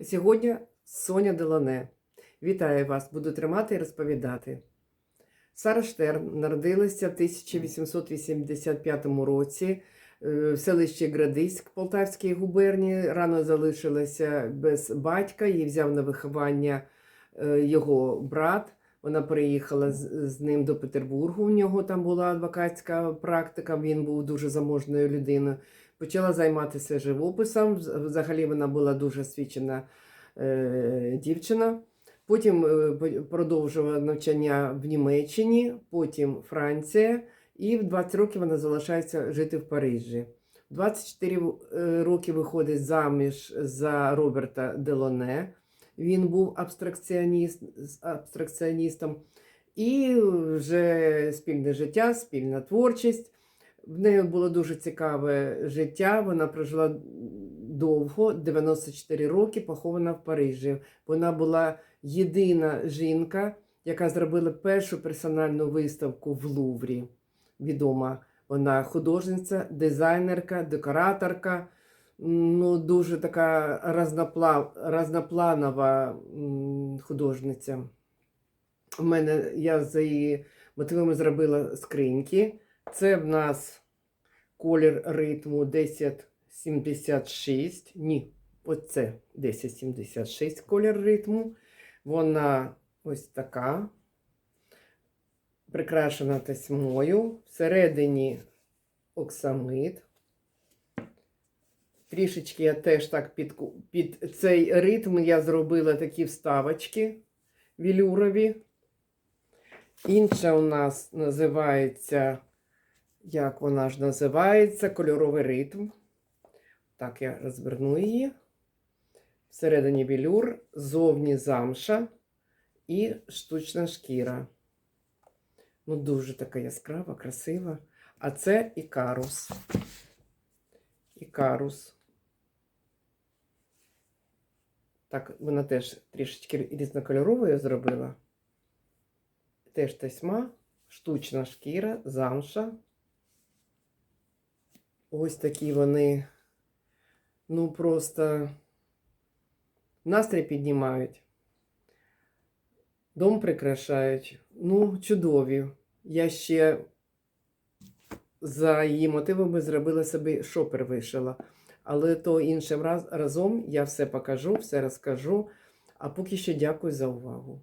Сьогодні Соня Делане. Вітаю вас, буду тримати і розповідати. Сара Штерн народилася в 1885 році е, в селищі Градиськ Полтавській губернії. Рано залишилася без батька, її взяв на виховання е, його брат. Вона приїхала з, з ним до Петербургу. У нього там була адвокатська практика. Він був дуже заможною людиною. Почала займатися живописом. Взагалі вона була дуже освічена е, дівчина. Потім е, продовжувала навчання в Німеччині, потім Франція, і в 20 років вона залишається жити в Парижі. В 24 е, роки виходить заміж за Роберта Делоне. Він був абстракціоніст, абстракціоністом. І вже спільне життя, спільна творчість. В неї було дуже цікаве життя. Вона прожила довго, 94 роки, похована в Парижі. Вона була єдина жінка, яка зробила першу персональну виставку в Луврі. Відома вона художниця, дизайнерка, декораторка. Ну, дуже така разнопла... разнопланова художниця. У мене я за її мотивами зробила скриньки. Це в нас колір ритму 1076. Ні, оце 1076 колір ритму. Вона ось така. Прикрашена тесьмою. Всередині оксамит. Трішечки я теж так під, під цей ритм я зробила такі вставочки вілюрові. Інша у нас називається, як вона ж називається, кольоровий ритм. Так, я розверну її. Всередині вілюр, зовні замша і штучна шкіра. Ну, дуже така яскрава, красива. А це ікарус. Ікарус. Так, вона теж трішечки різнокольоровою зробила. Теж тесьма, штучна шкіра, замша. Ось такі вони, ну просто настрій піднімають. Дом прикрашають. Ну, чудові. Я ще за її мотивами зробила собі шопер вишила. Але то іншим раз, разом я все покажу, все розкажу. А поки що дякую за увагу.